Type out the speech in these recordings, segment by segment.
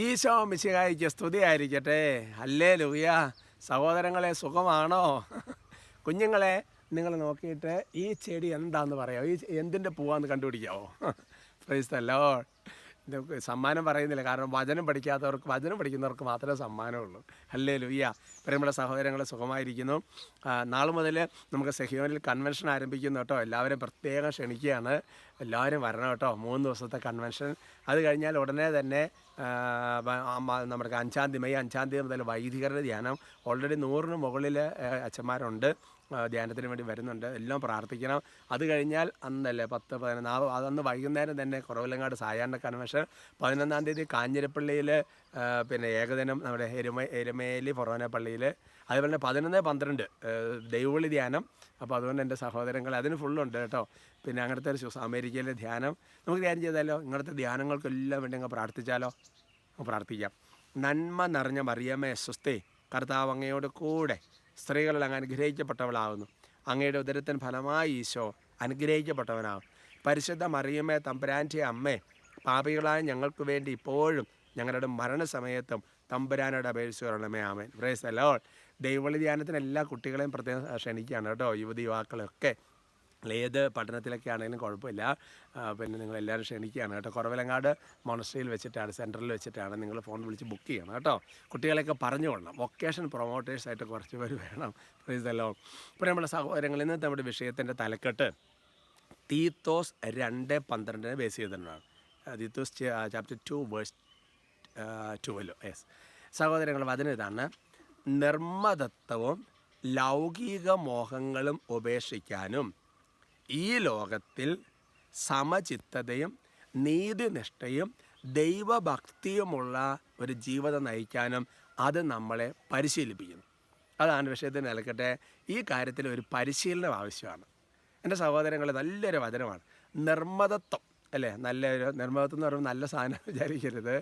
ഈശോ മിശിഹായിക്ക് സ്തുതിയായിരിക്കട്ടെ. അല്ലേ ലൂയ സഹോദരങ്ങളെ സുഖമാണോ? കുഞ്ഞുങ്ങളെ നിങ്ങൾ നോക്കിയിട്ട് ഈ ചെടി എന്താന്ന് പറയാമോ ഈ എന്തിന്റെ പൂവാന്ന് കണ്ടുപിടിക്കാവോ? പ്രൈസ്തല്ലോ സമ്മാനം പറയുന്നില്ല. കാരണം വചനം പഠിക്കാത്തവർക്ക് വചനം പഠിക്കുന്നവർക്ക് മാത്രമേ സമ്മാനമുള്ളൂ. അല്ലേ ലുയ്യ പ്രിയമുള്ള സഹോദരങ്ങളെ സുഖമായിരിക്കുന്നു. നാളെ മുതൽ നമുക്ക് സെഹിയോനിൽ കൺവെൻഷൻ ആരംഭിക്കുന്നു കേട്ടോ. എല്ലാവരും പ്രത്യേകം ക്ഷണിക്കുകയാണ്. എല്ലാവരും വരണം കേട്ടോ. മൂന്ന് ദിവസത്തെ കൺവെൻഷൻ അത് കഴിഞ്ഞാൽ ഉടനെ തന്നെ നമ്മുടെ അഞ്ചാം തീയതി മെയ് അഞ്ചാം തീയതി മുതൽ വൈദികരുടെ ധ്യാനം. ഓൾറെഡി നൂറിന് മുകളിൽ അച്ഛന്മാരുണ്ട്. ധ്യാനത്തിന് വേണ്ടി വരുന്നുണ്ട്. എല്ലാം പ്രാർത്ഥിക്കണം. അത് കഴിഞ്ഞാൽ അന്നല്ലേ പത്ത് പതിനൊന്ന് ആ അതന്ന് വൈകുന്നേരം തന്നെ കുറവിലങ്ങാട് സായാഹ്ന കൺവെൻഷൻ. പതിനൊന്നാം തീയതി കാഞ്ഞിരപ്പള്ളിയിൽ പിന്നെ ഏകദിനം നമ്മുടെ എരുമ എരുമേലി ഫൊറോന പള്ളിയിൽ അതുപോലെ തന്നെ പതിനൊന്ന് പന്ത്രണ്ട് ദൈവവിളി ധ്യാനം. അപ്പോൾ അതുകൊണ്ട് എന്റെ സഹോദരങ്ങൾ അതിന് ഫുള്ളുണ്ട് കേട്ടോ. പിന്നെ അങ്ങനത്തെ ഒരു ശുശ്രൂ- അമേരിക്കയിലെ ധ്യാനം. നമുക്ക് ധ്യാനം ചെയ്താലോ? ഇങ്ങനത്തെ ധ്യാനങ്ങൾക്കെല്ലാം വേണ്ടി അങ്ങ് പ്രാർത്ഥിച്ചാലോ? പ്രാർത്ഥിക്കാം. നന്മ നിറഞ്ഞ മറിയമ്മേ സ്വസ്തേ. കർത്താവ് അങ്ങയോട് കൂടെ സ്ത്രീകളിൽ അങ്ങ് അനുഗ്രഹിക്കപ്പെട്ടവളാകുന്നു അങ്ങയുടെ ഉദരത്തിന് ഫലമായി ഈശോ അനുഗ്രഹിക്കപ്പെട്ടവനാകും പരിശുദ്ധ മറിയമ്മേ തമ്പുരാന്റെ അമ്മേ പാപികളായ ഞങ്ങൾക്ക് വേണ്ടി ഇപ്പോഴും ഞങ്ങളുടെ മരണസമയത്തും തമ്പുരാനോട് അപേക്ഷിച്ചുകൊള്ളണമേ ആമേൻ. പ്രേസ് അല്ലോ ദൈവവിളി ധ്യാനത്തിന് എല്ലാ കുട്ടികളെയും പ്രത്യേകം ക്ഷണിക്കുകയാണ് കേട്ടോ. യുവതി യുവാക്കളെയൊക്കെ ഏത് പഠനത്തിലൊക്കെ ആണെങ്കിലും കുഴപ്പമില്ല പിന്നെ നിങ്ങൾ എല്ലാവരും ക്ഷണിക്കുകയാണ് കേട്ടോ. കുറവിലങ്ങാട് മൊണസ്ട്രിയിൽ വെച്ചിട്ടാണ് സെന്ററിൽ വെച്ചിട്ടാണ് നിങ്ങൾ ഫോൺ വിളിച്ച് ബുക്ക് ചെയ്യണം കേട്ടോ. കുട്ടികളെയൊക്കെ പറഞ്ഞു കൊള്ളണം. വൊക്കേഷൻ പ്രൊമോട്ടേഴ്സായിട്ട് കുറച്ച് പേര് വേണം. പ്രീതല്ലോ ഇപ്പോൾ നമ്മുടെ സഹോദരങ്ങൾ ഇന്നത്തെ നമ്മുടെ വിഷയത്തിന്റെ തലക്കെട്ട് തീത്തോസ് രണ്ട് പന്ത്രണ്ടിനെ ബേസ് ചെയ്തിട്ടുണ്ടാണ് തീത്തോസ് ചാപ്റ്റർ ടു വേഴ്സ് ടുവല്ലോ യെസ് സഹോദരങ്ങൾ വചനം ഇതാണ്. നിർമ്മതത്വവും ലൗകിക മോഹങ്ങളും ഉപേക്ഷിക്കാനും ഈ ലോകത്തിൽ സമചിത്തതയും നീതിനിഷ്ഠയും ദൈവഭക്തിയുമുള്ള ഒരു ജീവിതം നയിക്കാനും അത് നമ്മളെ പരിശീലിപ്പിക്കുന്നു. അതാണ് വിഷയത്തിൽ നിലക്കട്ടെ. ഈ കാര്യത്തിൽ ഒരു പരിശീലനം ആവശ്യമാണ്. എന്റെ സഹോദരങ്ങൾ നല്ലൊരു വചനമാണ്. നിർമ്മതത്വം അല്ലേ? നല്ല ഒരു നിർമ്മതത്വം എന്ന് പറയുമ്പോൾ നല്ല സാധനം വിചാരിക്കരുത്.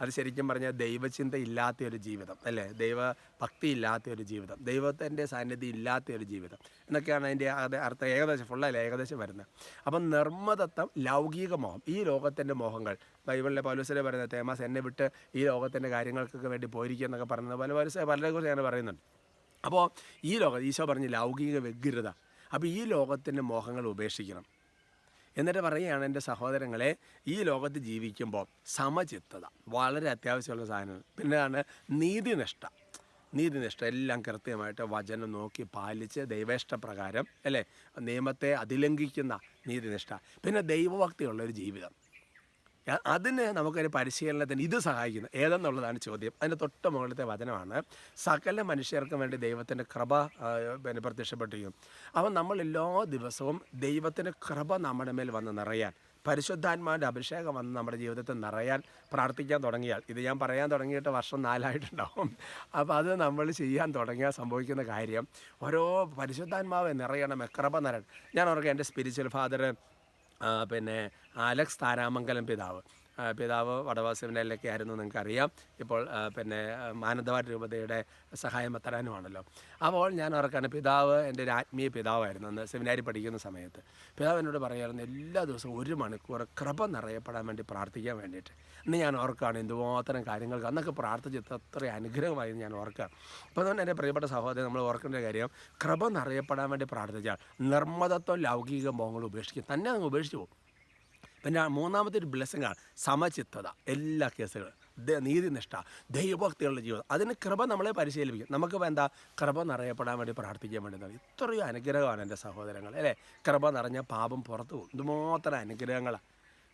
അത് ശരിക്കും പറഞ്ഞാൽ ദൈവചിന്ത ഇല്ലാത്ത ഒരു ജീവിതം അല്ലേ? ദൈവ ഭക്തി ഇല്ലാത്ത ഒരു ജീവിതം ദൈവത്തിന്റെ സാന്നിധ്യം ഇല്ലാത്ത ഒരു ജീവിതം എന്നൊക്കെയാണ് അതിന്റെ അർത്ഥം. ഏകദേശം ഫുള്ളല്ല ഏകദേശം വരുന്നത്. അപ്പം നിർമ്മതത്വം ലൗകിക മോഹം ഈ ലോകത്തിന്റെ മോഹങ്ങൾ. ബൈബിളിലെ പൗലോസിലെ പറയുന്നത് തേമാസ് എന്നെ വിട്ട് ഈ ലോകത്തിന്റെ കാര്യങ്ങൾക്കൊക്കെ വേണ്ടി പോയിരിക്കുക എന്നൊക്കെ പറയുന്നത് പല പൗലോസ് പലരെ കുറിച്ച് അങ്ങനെ പറയുന്നുണ്ട്. അപ്പോൾ ഈ ലോകം ഈശോ പറഞ്ഞ് ലൗകിക വ്യഗ്രത അപ്പോൾ ഈ ലോകത്തിന്റെ മോഹങ്ങൾ ഉപേക്ഷിക്കണം. എന്നിട്ട് പറയുകയാണ് എന്റെ സഹോദരങ്ങളെ ഈ ലോകത്ത് ജീവിക്കുമ്പോൾ സമചിത്തത വളരെ അത്യാവശ്യമുള്ള സാധനമാണ്. പിന്നെയാണ് നീതിനിഷ്ഠ. നീതിനിഷ്ഠ എല്ലാം കൃത്യമായിട്ട് വചനം നോക്കി പാലിച്ച് ദൈവേഷ്ടപ്രകാരം അല്ലേ? നിയമത്തെ അതിലംഘിക്കുന്ന നീതിനിഷ്ഠ. പിന്നെ ദൈവഭക്തിയുള്ള ഒരു ജീവിതം. അതിന് നമുക്കൊരു പരിശീലനത്തിന് ഇത് സഹായിക്കുന്നു. ഏതെന്നുള്ളതാണ് ചോദ്യം. അതിന്റെ തൊട്ട് മുകളിലത്തെ വചനമാണ് സകല മനുഷ്യർക്കും വേണ്ടി ദൈവത്തിന്റെ കൃപ പിന്നെ പ്രത്യക്ഷപ്പെട്ടിരിക്കും അപ്പം നമ്മൾ എല്ലാ ദിവസവും ദൈവത്തിന്റെ കൃപ നമ്മുടെ മേൽ വന്ന് നിറയാൻ പരിശുദ്ധാത്മാവിന്റെ അഭിഷേകം വന്ന് നമ്മുടെ ജീവിതത്തിൽ നിറയാൻ പ്രാർത്ഥിക്കാൻ തുടങ്ങിയാൽ ഇത് ഞാൻ പറയാൻ തുടങ്ങിയിട്ട് വർഷം നാലായിട്ടുണ്ടാവും. അപ്പോൾ അത് നമ്മൾ ചെയ്യാൻ തുടങ്ങിയാൽ സംഭവിക്കുന്ന കാര്യം ഓരോ പരിശുദ്ധാത്മാവ് നിറയണം കൃപ നിറയണം. ഞാൻ ഓർക്കുക എന്റെ സ്പിരിച്വൽ ഫാദർ പിന്നെ അലക്സ് താരാമംഗലം പിതാവ്. പിതാവ് വടവാസിവിനയിലൊക്കെ ആയിരുന്നു നിങ്ങൾക്കറിയാം. ഇപ്പോൾ പിന്നെ മാനന്തവാട് രൂപതയുടെ സഹായം എത്തരാനുമാണല്ലോ അപ്പോൾ ഞാൻ ഓർക്കാണ് പിതാവ് എന്റെ ഒരു ആത്മീയ പിതാവായിരുന്നു അന്ന് സെമിനാരി പഠിക്കുന്ന സമയത്ത്. പിതാവ് എന്നോട് പറയായിരുന്നു എല്ലാ ദിവസവും ഒരു മണിക്കൂർ കൃപ നിറയപ്പെടാൻ വേണ്ടി പ്രാർത്ഥിക്കാൻ വേണ്ടിയിട്ട്. ഇന്ന് ഞാൻ ഓർക്കുകയാണ് എന്തുമാത്രം കാര്യങ്ങൾക്ക് അന്നൊക്കെ പ്രാർത്ഥിച്ചത് അത്ര അനുഗ്രഹമായി ഞാൻ ഓർക്കുക അപ്പോൾ അതുകൊണ്ട് എന്റെ പ്രിയപ്പെട്ട സഹോദരൻ നമ്മൾ ഓർക്കേണ്ട കാര്യം കൃപ നിറയപ്പെടാൻ വേണ്ടി പ്രാർത്ഥിച്ചാൽ നിർമ്മതത്വം ലൗകിക മോഹങ്ങൾ ഉപേക്ഷിക്കും. തന്നെ അങ്ങ് ഉപേക്ഷിച്ചു പോകും. പിന്നെ മൂന്നാമത്തെ ഒരു ബ്ലെസ്സിങ്ങാണ് സമചിത്തത. എല്ലാ കേസുകളും. നീതിനിഷ്ഠ. ദൈവഭക്തിയുള്ള ജീവിതം. അതിന് കൃപ നമ്മളെ പരിശീലിപ്പിക്കും. നമുക്ക് എന്താ? കൃപ നിറയപ്പെടാൻ വേണ്ടി പ്രാർത്ഥിക്കാൻ വേണ്ടി. ഇത്രയും അനുഗ്രഹമാണ് എന്റെ സഹോദരങ്ങൾ അല്ലേ? കൃപ നിറഞ്ഞ പാപം പുറത്തു പോകും. എന്തുമാത്രം അനുഗ്രഹങ്ങളാണ്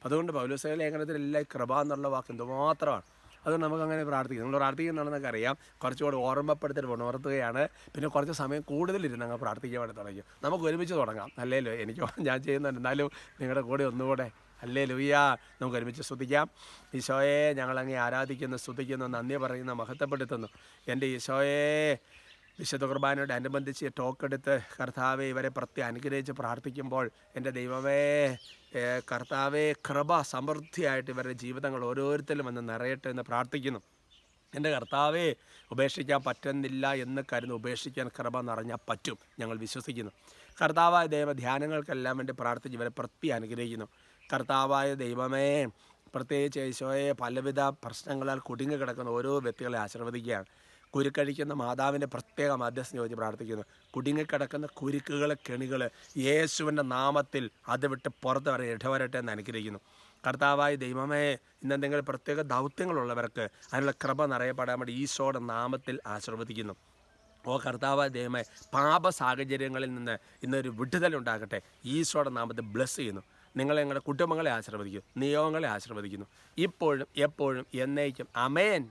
അതുകൊണ്ട് പൗലോസ ലേഖനത്തിൽ എല്ലാം കൃപ എന്നുള്ള വാക്ക് എന്തുമാത്രമാണ്. അതുകൊണ്ട് നമുക്ക് അങ്ങനെ പ്രാർത്ഥിക്കാം. നമ്മൾ പ്രാർത്ഥിക്കുന്നുണ്ടെന്നൊക്കെ അറിയാം. കുറച്ചുകൂടി ഓർമ്മപ്പെടുത്തിട്ട് ഉണർത്തുകയാണ്. പിന്നെ കുറച്ച് സമയം കൂടുതലിരുന്ന് അങ്ങ് പ്രാർത്ഥിക്കാൻ വേണ്ടി തുടങ്ങി. നമുക്ക് ഒരുമിച്ച് തുടങ്ങാം. അല്ലേലോ എനിക്ക് ഞാൻ ചെയ്യുന്നുണ്ട്. എന്നാലും നിങ്ങളുടെ കൂടെ ഒന്നുകൂടെ അല്ലേ ലുയ്യ നമുക്ക് ഒരുമിച്ച് സ്തുതിക്കാം. ഈശോയെ ഞങ്ങളങ്ങേ ആരാധിക്കുന്നു സ്തുതിക്കുന്നു നന്ദി പറയുന്നു മഹത്വപ്പെടുത്തുന്നു. എന്റെ ഈശോയെ വിശുദ്ധ കുർബാനയോട് അനുബന്ധിച്ച് ടോക്കെടുത്ത് കർത്താവെ ഇവരെ പ്രത്യേക അനുഗ്രഹിച്ച് പ്രാർത്ഥിക്കുമ്പോൾ എന്റെ ദൈവമേ കർത്താവെ കൃപ സമൃദ്ധിയായിട്ട് ഇവരുടെ ജീവിതങ്ങൾ ഓരോരുത്തരും വന്ന് നിറയട്ടെ എന്ന് പ്രാർത്ഥിക്കുന്നു. എന്റെ കർത്താവെ ഉപേക്ഷിക്കാൻ പറ്റുന്നില്ല എന്ന് കരുന്ന് ഉപേക്ഷിക്കാൻ കൃപ നിറഞ്ഞാൽ പറ്റും ഞങ്ങൾ വിശ്വസിക്കുന്നു. കർത്താവായ ദൈവ ധ്യാനങ്ങൾക്കെല്ലാം വേണ്ടി പ്രാർത്ഥിച്ച് ഇവരെ പ്രത്യേക അനുഗ്രഹിക്കുന്നു. കർത്താവായ ദൈവമേ പ്രത്യേകിച്ച് യേശോയെ പലവിധ പ്രശ്നങ്ങളാൽ കുടുങ്ങി കിടക്കുന്ന ഓരോ വ്യക്തികളെ ആശീർവദിക്കുകയാണ്. കുരുക്കഴിക്കുന്ന മാതാവിന്റെ പ്രത്യേക മധ്യസ്ഥം ചോദിച്ച് പ്രാർത്ഥിക്കുന്നു. കുടുങ്ങിക്കിടക്കുന്ന കുരുക്കുകൾ കെണികൾ യേശുവിന്റെ നാമത്തിൽ അത് വിട്ട് പുറത്ത് വരെ ഇടവരട്ടെ എന്ന് അനുഗ്രഹിക്കുന്നു. കർത്താവായ ദൈവമേ ഇന്നെന്തെങ്കിലും പ്രത്യേക ദൗത്യങ്ങളുള്ളവർക്ക് അതിനുള്ള കൃപ നിറയപ്പെടാൻ വേണ്ടി ഈശോയുടെ നാമത്തിൽ ആശീർവദിക്കുന്നു. ഓ കർത്താവായ ദൈവമേ പാപ സാഹചര്യങ്ങളിൽ നിന്ന് ഇന്നൊരു വിടുതലുണ്ടാകട്ടെ ഈശോയുടെ നാമത്തിൽ ബ്ലസ് ചെയ്യുന്നു. നിങ്ങളെ നിങ്ങളുടെ കുടുംബങ്ങളെ ആശീർവദിക്കുന്നു നിയോഗങ്ങളെ ആശീർവദിക്കുന്നു. ഇപ്പോഴും എപ്പോഴും എന്നേക്കും. അമേൻ